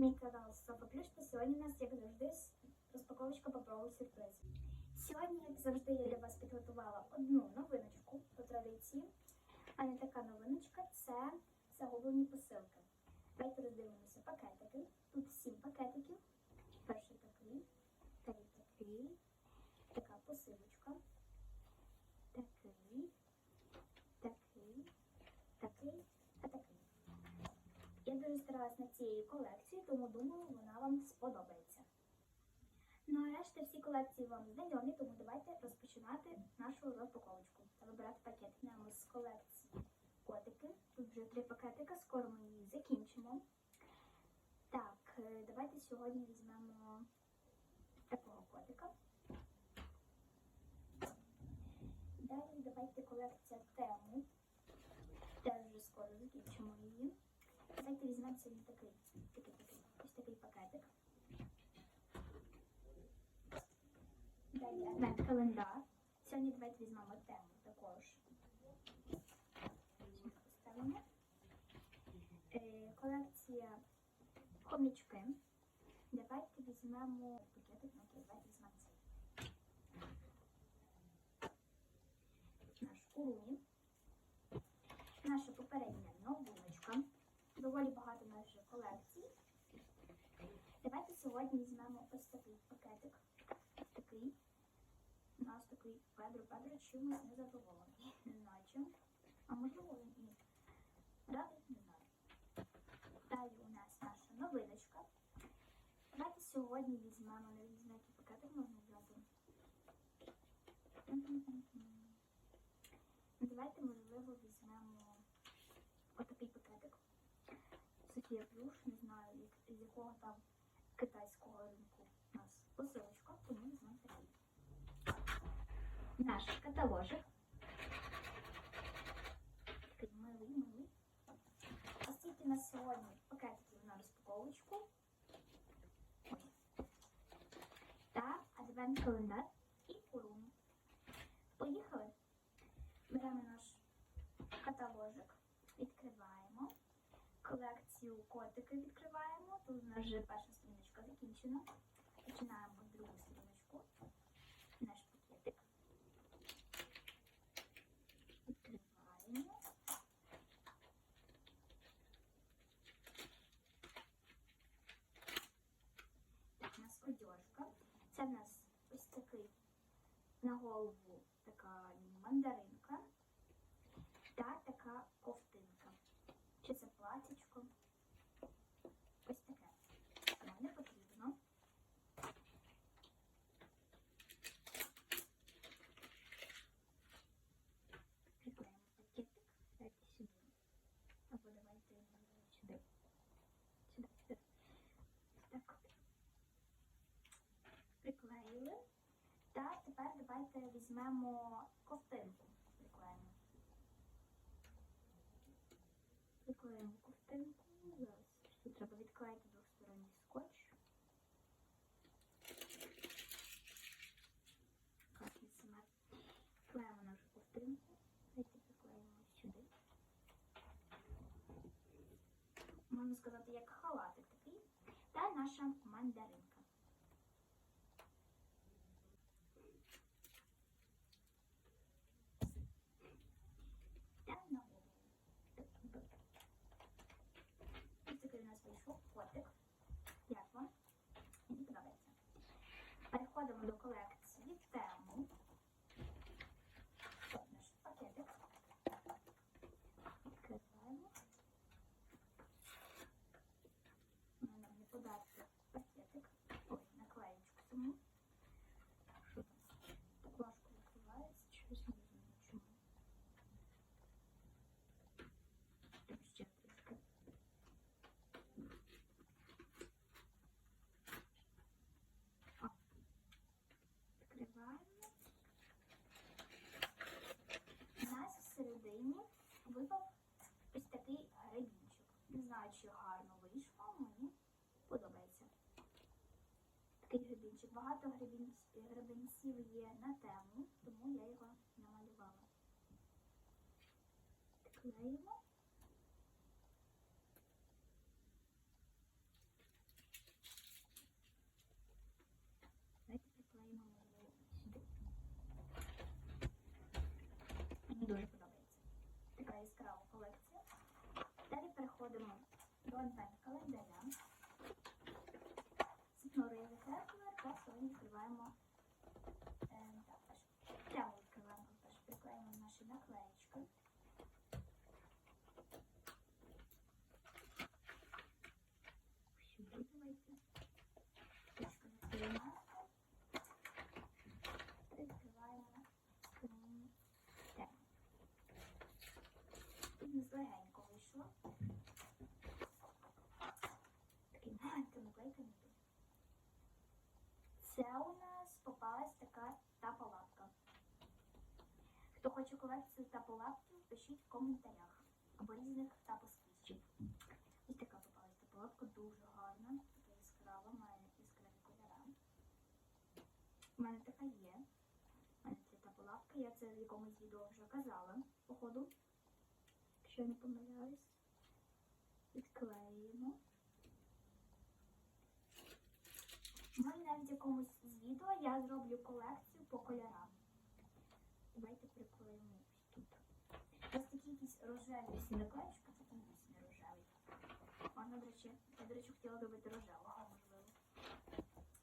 мій канал Софа Плюшка. Сьогодні у нас, як завжди, розпаковочка попробуй сюрприз. Сьогодні, як завжди, я для вас підготувала одну новиночку по традиції. А не така новиночка це загублені посилки. Давайте роздивимося пакетики. Тут сім пакетиків. Перший такий, такий такий, така посилочка, такий, такий, такий та такий. Я дуже старалась над цією колекцією, тому думаю, вона вам сподобається. Ну а решта всі колекції вам знайомі, тому давайте розпочинати нашу розпаковочку та вибирати пакет. Почнемо з колекції котики. Тут вже три пакетика, скоро ми її закінчимо. Так, е, давайте сьогодні візьмемо такого котика. Далі давайте колекція тему. Теж вже скоро закінчимо її. Давайте такий, такий, такий, ось такий пакетик. Далі адвент календар. Сьогодні давайте візьмемо тему також. Поставимо. Е, колекція хомічки. Давайте візьмемо пакетик, ну окей, давайте візьмемо цей. Наш урумі. Наша попередня новиночка. Доволі багато колекції. Давайте сьогодні візьмемо ось такий пакетик. Такий. У нас такий Педро Педро чимось незадоволений. Не знаю чим. А можливо він і радий, не знаю. Далі у нас наша новиночка. Давайте сьогодні візьмемо, не знаю, який пакетик можна взяти. Давайте, можливо, візьмемо отакий Софія Плюш, не знаю, з якого там китайського ринку у нас посилочка, тому такий. Наш каталожик. Такий милий, милий. Ось тільки на сьогодні пакетиків на розпаковочку. Та адвент календар і урум. Поїхали. Беремо наш каталожик, відкриваємо. Колекцію котики відкриваємо. Тут у нас вже перша сторіночка закінчена. Починаємо другу сторіночку. Наш пакетик. Відкриваємо. Так, у нас одежка. Це в нас ось такий на голову така мандаринка та така ковтинка. Чи це платічко? Ось таке. Воно не потрібно. Приклеїмо пакетик. Дайте сюди. Або давайте сюди. Сюди, сюди. Так. Приклеїли. Та тепер давайте візьмемо ковтинку. Приклеїмо. Приклеїмо ковтинку. Зараз тут треба відклеїти двосторонній скотч. Так, візьмемо. Клеїмо нашу ковтинку. Давайте приклеїмо сюди. Можна сказати, як халатик такий. Та наша мандаринка. Багато гребенців є на тему, тому я його намалювала. Клеїмо. Давайте приклеїмо його сюди. Мені дуже подобається. Така яскрава колекція. Далі переходимо до антенни. Хоче колекцію тапалапків, пишіть в коментарях. Або різних тапосквізчів. Ось така попалась тапалапка, дуже гарна, така яскрава, має яскраві кольори. У мене така є. У мене це тапалапка, я це в якомусь відео вже казала, походу. Якщо я не помиляюсь. Відклеюємо. Може навіть в якомусь з відео я зроблю колекцію по кольорам. Давайте приклеїмо ось тут. Ось такі якісь рожеві всі це там не рожевий. Вона, до речі, я, до речі, хотіла робити рожевого, можливо.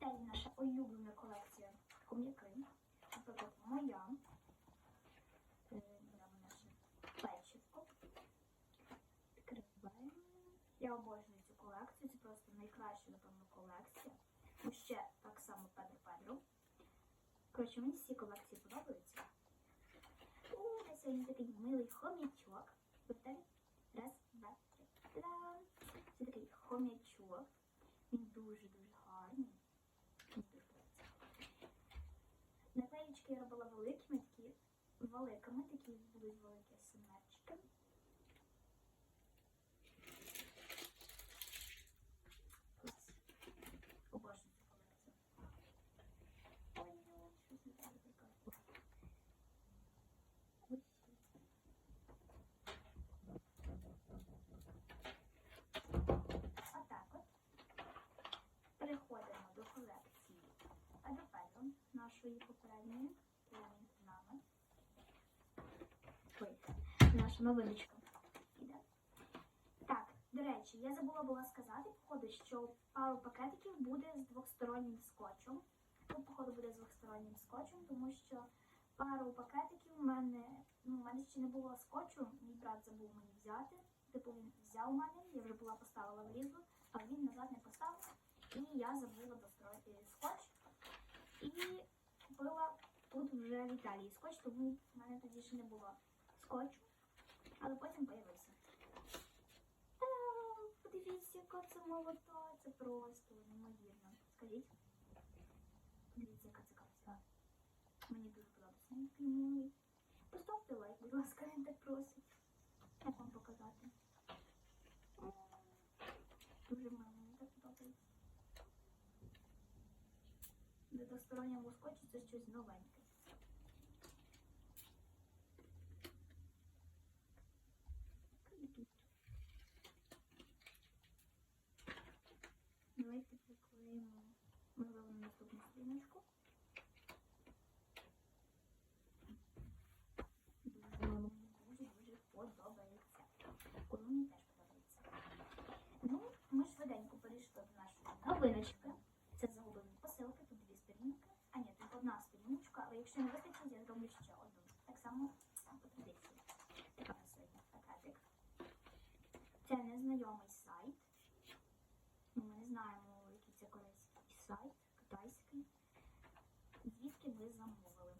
Далі наша улюблена колекція ком'яки. Наприклад, моя. Е. Я обожнюю цю колекцію, це просто найкраща, напевно, колекція. Ще так само Педро Педро. Коротше, мені всі колекції подобаються. Сьогодні такий милий хомячок. Раз, два, три. Та-дам! Це такий хомячок. Він дуже-дуже гарний. Наклеїчки я робила великими, такі великими, такі будуть великі смерчики. Клас. Обожнюю цю колекцію. Ой, ну, щось не так прикольно. Ось. Отак от. Переходимо до колекції Адопедо, нашої попередньої, яку з нами. Ой, наша новиночка. Іде. Так, до речі, я забула була сказати, походу, що пару пакетиків буде з двостороннім скотчем. Тут, походу, буде з двостороннім скотчем, тому що пару пакетиків в мене, ну, в мене ще не було скотчу, мій брат забув мені взяти. Типу він взяв у мене, я вже була поставила в різу, а він назад не поставив. І я забула достроїти скотч. І купила тут вже в Італії скотч, тому в мене тоді ще не було скотчу, але потім появився. Подивіться, яка це молода, це просто неймовірно. Скажіть. Подивіться, яка це краса. Мені дуже подобається. Він такий милий. Поставте лайк, будь ласка, він так просить. Як вам показати? Дуже мило, мені так подобається. До двосторонньому скотчу це щось новеньке. І тут. Давайте приклеїмо, можливо, на наступну сторіночку. Дуже мені дуже-дуже подобається. Коли мені теж подобається. Ну, ми швиденько перейшли до нашої новиночки. Це загублені посилки, тут дві сторінки. А ні, тут одна сторіночка, але якщо не вистачить, я зроблю ще одну. Так само там по традиції. Така у нас сьогодні пакетик. Це незнайомий сайт. Ну, Ми не знаємо, який це корейський сайт, китайський. Звідки ви замовили?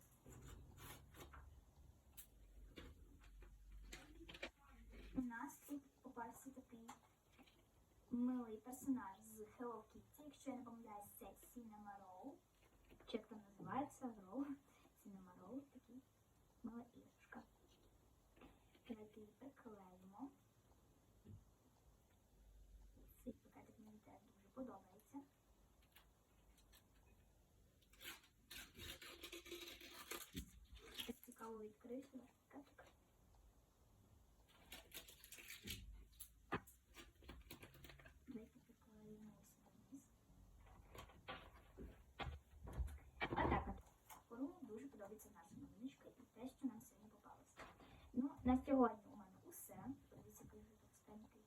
У нас тут попався такий милий персонаж з Hello Kitty. Якщо я не помиляюсь, це Cinema Roll. Чи як там називається? Roll. Cinema Roll. Такий мила іграшка. Давайте її приклеїмо. Цей пакетик мені теж дуже подобається. Так ось вниз. Отак от. Мені дуже подобається наша новиночка і те, що нам сьогодні попалося. Ну, на сьогодні у мене усе. Подивіться, який вже товстенький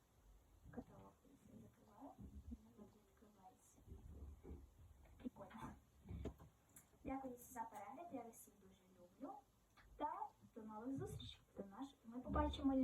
нових зустрічей. До наш... Ми побачимо в